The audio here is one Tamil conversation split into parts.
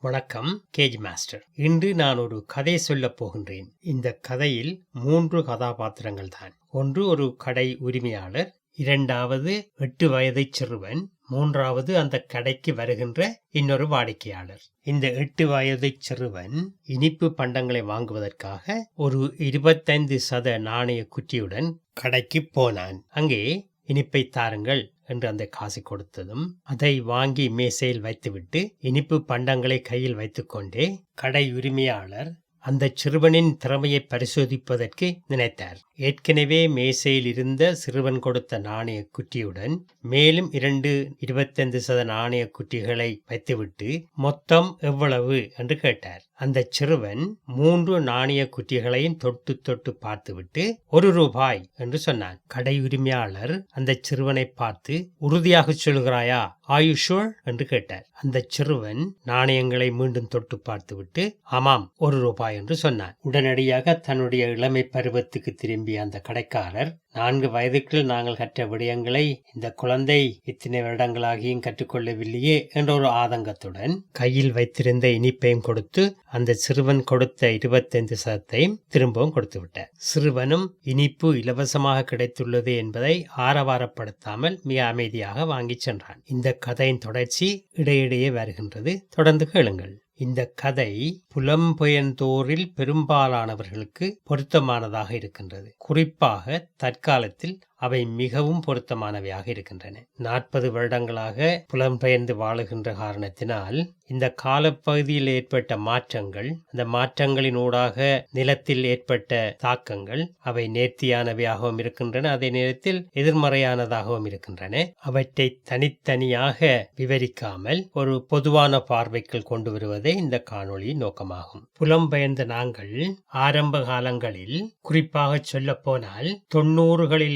வணக்கம் கேஜ் மாஸ்டர். இன்று நான் ஒரு கதை சொல்லப் போகின்றேன். இந்த கதையில் மூன்று கதாபாத்திரங்கள் தான். ஒன்று ஒரு கடை உரிமையாளர். இரண்டாவது எட்டு வயதை சிறுவன். மூன்றாவது அந்த கடைக்கு வருகின்ற இன்னொரு வாடிக்கையாளர். இந்த எட்டு வயது சிறுவன் இனிப்பு பண்டங்களை வாங்குவதற்காக ஒரு இருபத்தைந்து சத நாணய குட்டியுடன் கடைக்கு போனான். அங்கே இனிப்பை தாருங்கள் என்று அந்த காசை கொடுத்ததும் அதை வாங்கி மேசையில் வைத்துவிட்டு இனிப்பு பண்டங்களை கையில் வைத்துக்கொண்டே கடை உரிமையாளர் அந்த சிறுவனின் திறமையை பரிசோதிப்பதற்கு நினைத்தார். ஏற்கனவே மேசையில் இருந்த சிறுவன் கொடுத்த நாணய குட்டியுடன் மேலும் இரண்டு இருபத்தைந்து சத நாணய குட்டிகளை வைத்துவிட்டு மொத்தம் எவ்வளவு என்று கேட்டார். அந்த சிறுவன் மூன்று நாணய குட்டிகளையும் தொட்டு தொட்டு பார்த்துவிட்டு ஒரு ரூபாய் என்று சொன்னான். கடை உரிமையாளர் அந்த சிறுவனை பார்த்து உறுதியாக சொல்கிறாயா ஆயுஷோர் என்று கேட்டார். அந்த சிறுவன் நாணயங்களை மீண்டும் தொட்டு பார்த்துவிட்டு ஆமாம் ஒரு ரூபாய் என்று சொன்னான். உடனடியாக தன்னுடைய இளமை பருவத்துக்கு திரும்பிய அந்த கடைக்காரர் நான்கு வயதுக்குள் நாங்கள் கற்ற விடயங்களை இந்த குழந்தை இத்தனை வருடங்களாகியும் கற்றுக்கொள்ளவில்லையே என்ற ஒரு ஆதங்கத்துடன் கையில் வைத்திருந்த இனிப்பையும் கொடுத்து அந்த சிறுவன் கொடுத்த இருபத்தைந்து சதத்தையும் திரும்பவும் கொடுத்து விட்டார் சிறுவனும் இனிப்பு இலவசமாக கிடைத்துள்ளது என்பதை ஆரவாரப்படுத்தாமல் மிக அமைதியாக வாங்கிச் சென்றான். இந்த கதையின் தொடர்ச்சி இடையிடையே வருகின்றது. தொடர்ந்து கேளுங்கள். இந்த கதை புலம்பெயர்ந்தோரில் பெரும்பாலானவர்களுக்கு பொருத்தமானதாக இருக்கின்றது. குறிப்பாக தற்காலத்தில் அவை மிகவும் பொருத்தமானவையாக இருக்கின்றன. நாற்பது வருடங்களாக புலம்பெயர்ந்து வாழுகின்ற காரணத்தினால் இந்த காலப்பகுதியில் ஏற்பட்ட மாற்றங்கள் அந்த மாற்றங்களின் ஊடாக நிலத்தில் ஏற்பட்ட தாக்கங்கள் அவை நேர்த்தியானவையாகவும் இருக்கின்றன அதே நேரத்தில் எதிர்மறையானதாகவும் இருக்கின்றன. அவற்றை தனித்தனியாக விவரிக்காமல் ஒரு பொதுவான பார்வைக்குள் கொண்டு வருவதே இந்த காணொளியின் நோக்கமாகும். புலம்பெயர்ந்த நாங்கள் ஆரம்ப காலங்களில் குறிப்பாக சொல்ல போனால்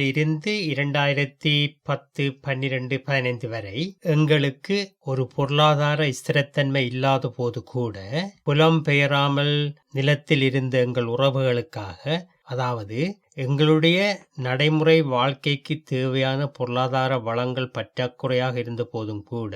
இருந்து இருந்து இரண்டாயிரத்தி பத்து பன்னிரண்டு பதினைந்து வரை எங்களுக்கு ஒரு பொருளாதார ஸ்திரத்தன்மை இல்லாத போது கூட புலம் பெயராமல் நிலத்தில் இருந்த எங்கள் உறவுகளுக்காக அதாவது எங்களுடைய நடைமுறை வாழ்க்கைக்கு தேவையான பொருளாதார வளங்கள் பற்றாக்குறையாக இருந்த போதும் கூட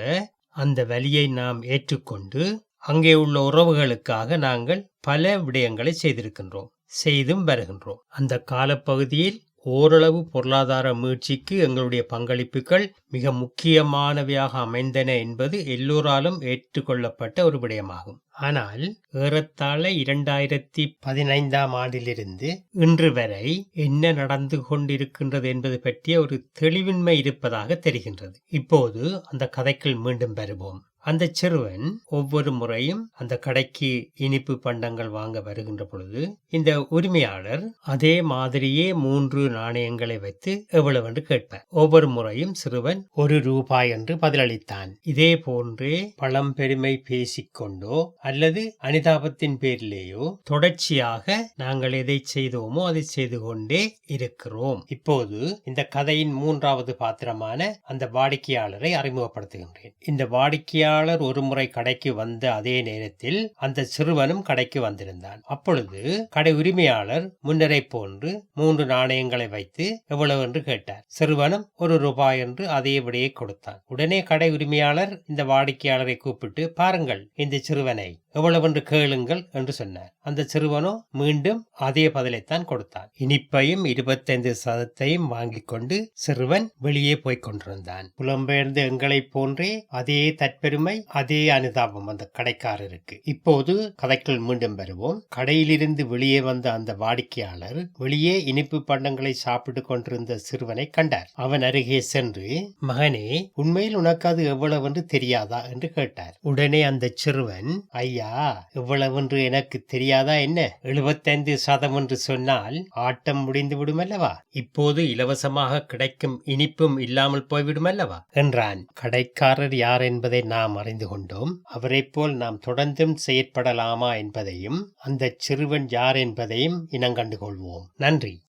அந்த வலியை நாம் ஏற்றுக்கொண்டு அங்கே உள்ள உறவுகளுக்காக நாங்கள் பல விடயங்களை செய்திருக்கின்றோம் செய்தும் வருகின்றோம். அந்த காலப்பகுதியில் ஓரளவு பொருளாதார மீழ்ச்சிக்கு எங்களுடைய பங்களிப்புகள் மிக முக்கியமானவையாக அமைந்தன என்பது எல்லோராலும் ஏற்றுக்கொள்ளப்பட்ட ஒரு விடயமாகும். ஆனால் ஏறத்தாழ இரண்டாயிரத்தி பதினைந்தாம் ஆண்டிலிருந்து இன்று வரை என்ன நடந்து கொண்டிருக்கின்றது என்பது பற்றிய ஒரு தெளிவின்மை இருப்பதாக தெரிகின்றது. இப்போது அந்த கதைக்குள் மீண்டும் வருவோம். அந்த சிறுவன் ஒவ்வொரு முறையும் அந்த கடைக்கு இனிப்பு பண்டங்கள் வாங்க வருகின்ற பொழுது இந்த உரிமையாளர் அதே மாதிரியே மூன்று நாணயங்களை வைத்து எவ்வளவு என்று கேட்பார். ஒவ்வொரு முறையும் சிறுவன் ஒரு ரூபாய் என்று பதிலளித்தான். இதே போன்றே பழம்பெருமை பேசிக்கொண்டோ அல்லது அனிதாபத்தின் பேரிலேயோ தொடர்ச்சியாக நாங்கள் எதை செய்தோமோ அதை செய்து கொண்டே இருக்கிறோம். இப்போது இந்த கதையின் மூன்றாவது பாத்திரமான அந்த வாடிக்கையாளரை அறிமுகப்படுத்துகின்றேன். இந்த வாடிக்கையாளர் தொழிலாளர் ஒருமுறை கடைக்கு வந்த அதே நேரத்தில் அந்த சிறுவனும் கடைக்கு வந்திருந்தான். அப்பொழுது கடை உரிமையாளர் முன்னரை போன்று மூன்று நாணயங்களை வைத்து எவ்வளவு என்று கேட்டார். சிறுவனும் ஒரு ரூபாய் என்று அதே விடையை கொடுத்தான். உடனே கடை உரிமையாளர் இந்த வாடிக்கையாளரை கூப்பிட்டு பாருங்கள் இந்த சிறுவனை எவ்வளவென்று கேளுங்கள் என்று சொன்னார். அந்த சிறுவனோ மீண்டும் அதே பதிலைத்தான் கொடுத்தான். இனிப்பையும் இருபத்தைந்து சதத்தையும் வாங்கி கொண்டு சிறுவன் வெளியே போய்க் கொண்டிருந்தான். புலம்பெயர்ந்த எங்களைப் போன்றே அதே தற்பெருமை அதே அனுதாபம் அந்த கடைக்காரருக்கு. இப்போது கதைக்குள் மீண்டும் வருவோம். கடையிலிருந்து வெளியே வந்த அந்த வாடிக்கையாளர் வெளியே இனிப்பு பண்டங்களை சாப்பிட்டு கொண்டிருந்த சிறுவனை கண்டார். அவன் அருகே சென்று மகனே உண்மையில் உனக்கு அது எவ்வளவென்று தெரியாதா? என்று கேட்டார். உடனே அந்த சிறுவன் ஐயா ஐயா இவ்வளவென்று எனக்கு தெரியாதா என்ன? எழுபத்தைந்து சதம் என்று சொன்னால் ஆட்டம் முடிந்து விடுமல்லவா? இப்போது இலவசமாக கிடைக்கும் இனிப்பும் இல்லாமல் போய்விடுமல்லவா? என்றான். கடைக்காரர் யார் என்பதை நாம் அறிந்து கொண்டோம். அவரை போல் நாம் தொடர்ந்தும் செயற்படலாமா என்பதையும் அந்த சிறுவன் யார் என்பதையும் இனங்கண்டு கொள்வோம். நன்றி.